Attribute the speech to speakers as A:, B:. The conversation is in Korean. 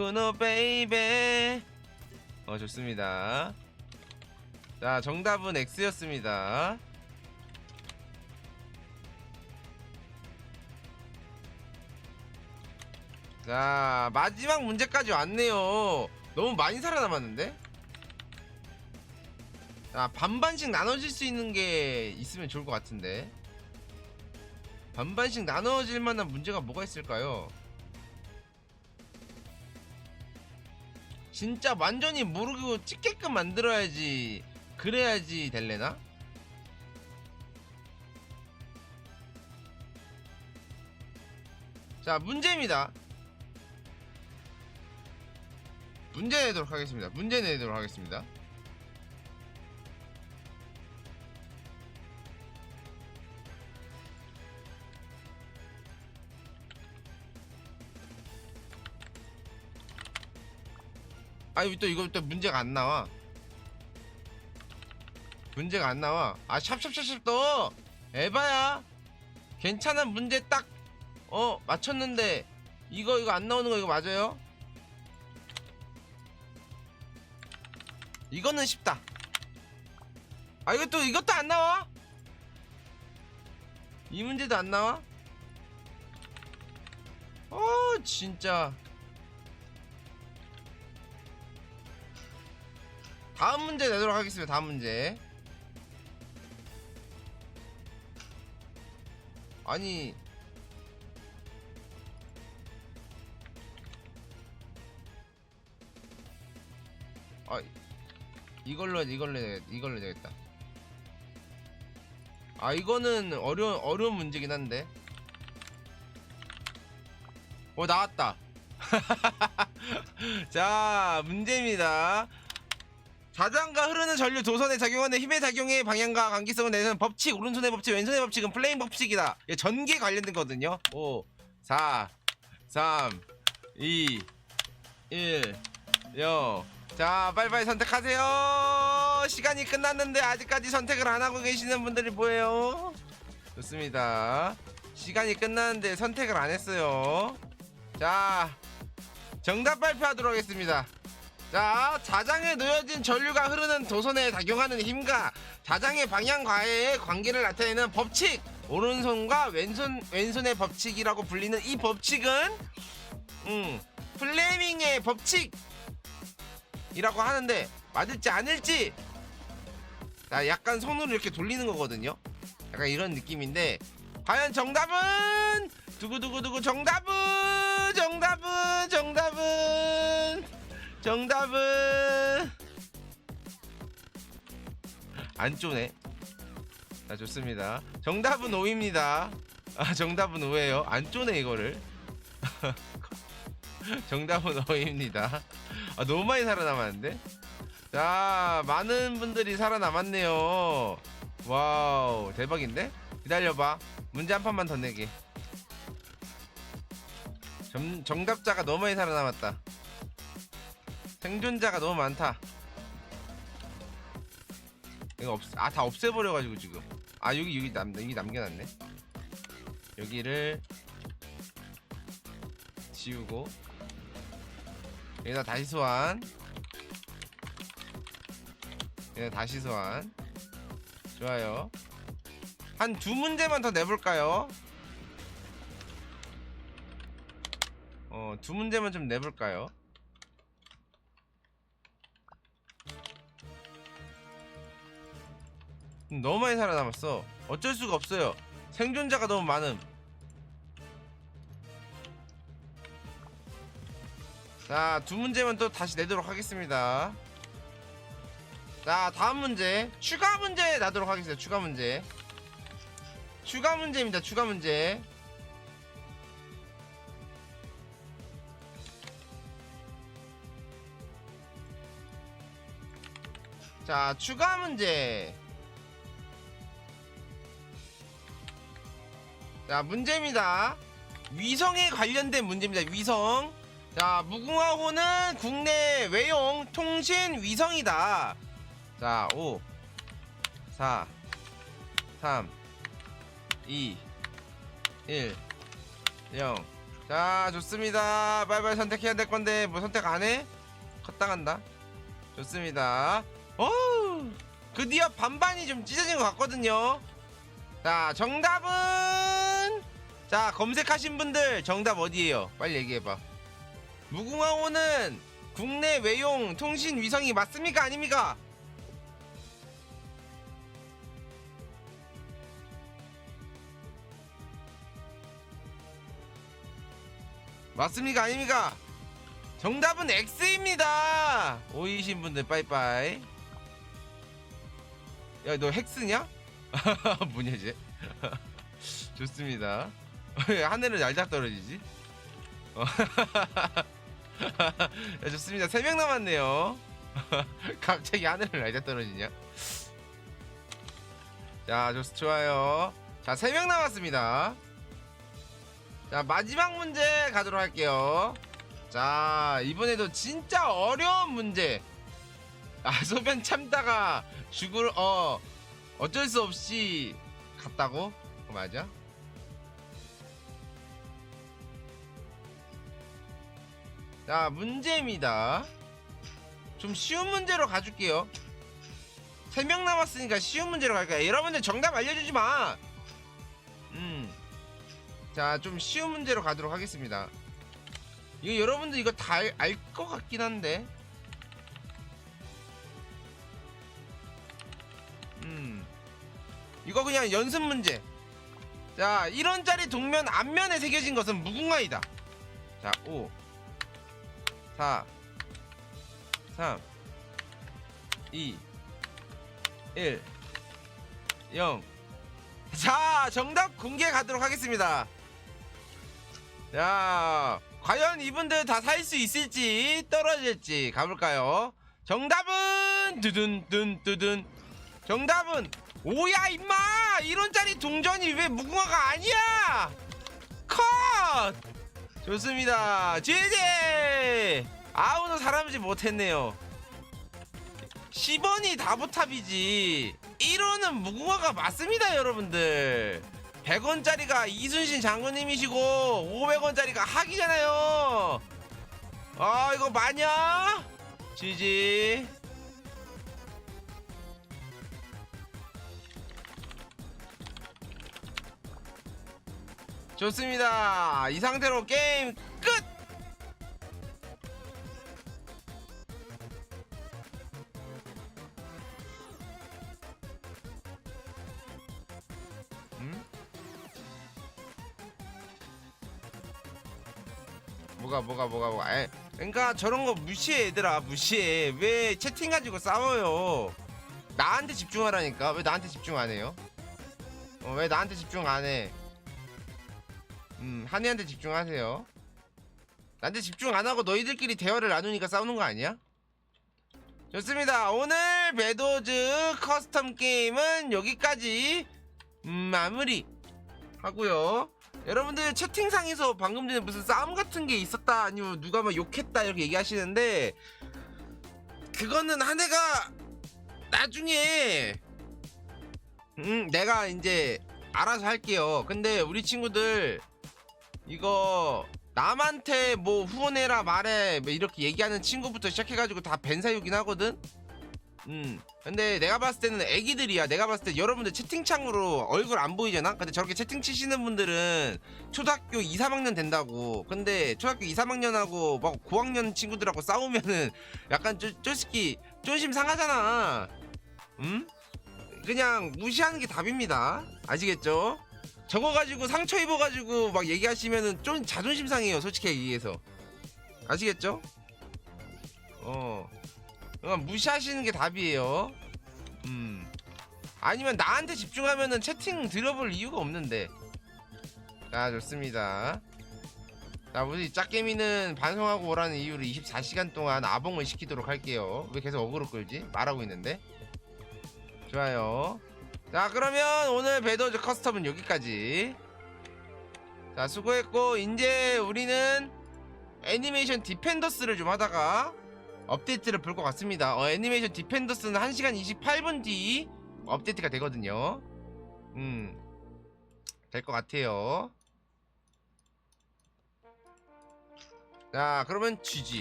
A: 쿠노 베이베 어 좋습니다. 자 정답은 X였습니다. 자 마지막 문제까지 왔네요. 너무 많이 살아남았는데? 자 반반씩 나눠질 수 있는 게 있으면 좋을 것 같은데? 반반씩 나눠질 만한 문제가 뭐가 있을까요? 진짜 완전히 모르고 찍게끔 만들어야지 그래야지 될래나? 자 문제입니다. 문제 내도록 하겠습니다. 문제 내도록 하겠습니다 아니 또 이거 또 문제가 안 나와 문제가 안 나와 아 샵샵샵샵 또 에바야 괜찮은 문제 딱 어 맞췄는데 이거 이거 안 나오는 거 이거 맞아요? 이거는 쉽다 아 이것도 이것도 안 나와? 이 문제도 안 나와? 어 진짜 다음 문제 내도록 하겠습니다. 다음 문제. 아니 아 이걸로 이걸로 해- 이걸로 되겠다. 아 이거는 어려운 어려운 문제긴 한데. 어 나왔다. 자 문제입니다. 자장과 흐르는 전류 도선에 작용하는 힘의 작용의 방향과 관계성을 내는 법칙 오른손의 법칙 왼손의 법칙은 플레임 법칙이다. 이게 전기에 관련된 거거든요. 5 4 3 2 1 0 자 빨리빨리 선택하세요. 시간이 끝났는데 아직까지 선택을 안 하고 계시는 분들이 뭐예요? 좋습니다. 시간이 끝났는데 선택을 안 했어요. 자 정답 발표하도록 하겠습니다 자, 자장에 놓여진 전류가 흐르는 도선에 작용하는 힘과 자장의 방향과의 관계를 나타내는 법칙. 오른손과 왼손 왼손의 법칙이라고 불리는 이 법칙은 음, 플레밍의 법칙이라고 하는데 맞을지 아닐지. 자, 약간 손으로 이렇게 돌리는 거거든요. 약간 이런 느낌인데 과연 정답은? 두구두구두구 정답은? 정답은? 정답은 정답은 안 쪼네. 자 좋습니다. 정답은 5입니다. 아 정답은 5예요. 안 쪼네 이거를. 정답은 5입니다. 아 너무 많이 살아남았는데. 자 많은 분들이 살아남았네요. 와우 대박인데? 기다려봐. 문제 한 판만 더 내게. 정, 정답자가 너무 많이 살아남았다. 생존자가 너무 많다. 이거 없, 아, 다 없애버려가지고 지금. 아, 여기, 여기 남, 여기 남겨놨네. 여기를 지우고, 여기다 다시 소환. 여기다 다시 소환. 좋아요. 한 두 문제만 더 내볼까요? 어, 두 문제만 좀 내볼까요? 너무 많이 살아남았어. 어쩔 수가 없어요. 생존자가 너무 많음. 자, 두 문제만 또 다시 내도록 하겠습니다. 자, 다음 문제. 추가 문제 나도록 하겠습니다. 추가 문제. 추가 문제입니다. 추가 문제. 자, 추가 문제. 자, 문제입니다. 위성에 관련된 문제입니다. 위성. 자, 무궁화호는 국내 외용 통신 위성이다. 자, 5, 4, 3, 2, 1, 0. 자 좋습니다 빨리빨리 선택해야 될 건데 뭐 선택 안 해? 컸다 간다 좋습니다 어우 드디어 반반이 좀 찢어진 것 같거든요 자 정답은 자 검색하신 분들 정답 어디에요? 빨리 얘기해봐. 무궁화호는 국내 외용 통신 위성이 맞습니까? 아닙니까? 맞습니까? 아닙니까? 정답은 X입니다. 오이신 분들 빠이빠이. 야 너 핵쓰냐? 뭐냐 이제 좋습니다 왜 하늘을 얄작 떨어지지? 어. 야, 좋습니다. 3명 남았네요. 갑자기 하늘을 얄작 떨어지냐? 자 좋, 좋아요. 자 3명 남았습니다. 자 마지막 문제 가도록 할게요. 자 이번에도 진짜 어려운 문제. 아 소변 참다가 죽을 어 어쩔 수 없이 갔다고? 그거 맞아? 자 문제입니다 좀 쉬운 문제로 가줄게요 3명 남았으니까 쉬운 문제로 갈까요 여러분들 정답 알려주지 마 음. 자, 좀 쉬운 문제로 가도록 하겠습니다. 이거 여러분들 이거 다 알 것 같긴 한데. 음. 이거 그냥 연습 문제. 자, 1원짜리 동면 앞면에 새겨진 것은 무궁화이다. 자, 5 4 3 2 1 0 자, 정답 공개 가도록 하겠습니다. 자, 과연 이분들 다 살 수 있을지 떨어질지 가볼까요? 정답은 두둔 둔 두둔. 정답은 오야 임마! 1원짜리 동전이 왜 무궁화가 아니야? 컷! 좋습니다. 제제! 아무도 사람지 못했네요. 10원이 다보탑이지 1원은 무궁화가 맞습니다 여러분들 100원짜리가 이순신 장군님이시고 500원짜리가 학이잖아요 아 이거 마냐? 지지 좋습니다. 이 상태로 게임 끝! 음? 뭐가 뭐가 뭐가 뭐가? 에, 그러니까 저런 거 무시해 얘들아. 무시해. 왜 채팅 가지고 싸워요? 나한테 집중하라니까. 왜 나한테 집중 안 해요? 어, 왜 나한테 집중 안해 음 한이한테 집중하세요 나한테 집중 안 하고 너희들끼리 대화를 나누니까 싸우는 거 아니야? 좋습니다 오늘 배도즈 커스텀 게임은 여기까지 음, 마무리 하고요. 여러분들 채팅상에서 방금 전에 무슨 싸움 같은 게 있었다 아니면 누가 막 욕했다 이렇게 얘기하시는데 그거는 한 해가 나중에 음 내가 이제 알아서 할게요. 근데 우리 친구들 이거 남한테 뭐 후원해라 말해 뭐 이렇게 얘기하는 친구부터 시작해가지고 다 벤사유긴 하거든. 음. 근데 내가 봤을 때는 애기들이야. 내가 봤을 때 여러분들 채팅창으로 얼굴 안 보이잖아? 근데 저렇게 채팅 치시는 분들은 초등학교 2, 3학년 된다고. 근데 초등학교 2, 3학년하고 막 고학년 친구들하고 싸우면은 약간 쪼, 쪼스키 쫀심 상하잖아. 음? 그냥 무시하는 게 답입니다. 아시겠죠? 저거 가지고 상처 입어가지고 막 얘기하시면은 좀 자존심 상해요. 솔직히 얘기해서. 아시겠죠? 어. 그냥 무시하시는 게 답이에요. 음. 아니면 나한테 집중하면은 채팅 들어볼 이유가 없는데. 자, 좋습니다. 자, 우리 짝개미는 반성하고 오라는 이유로 24시간 동안 아봉을 시키도록 할게요. 왜 계속 어그로 끌지? 말하고 있는데. 좋아요. 자, 그러면 오늘 배더즈 커스텀은 여기까지. 자, 수고했고, 이제 우리는 애니메이션 디펜더스를 좀 하다가 업데이트를 볼 것 같습니다. 어, 애니메이션 디펜더스는 1시간 28분 뒤 업데이트가 되거든요. 음, 될 것 같아요. 자 그러면 GG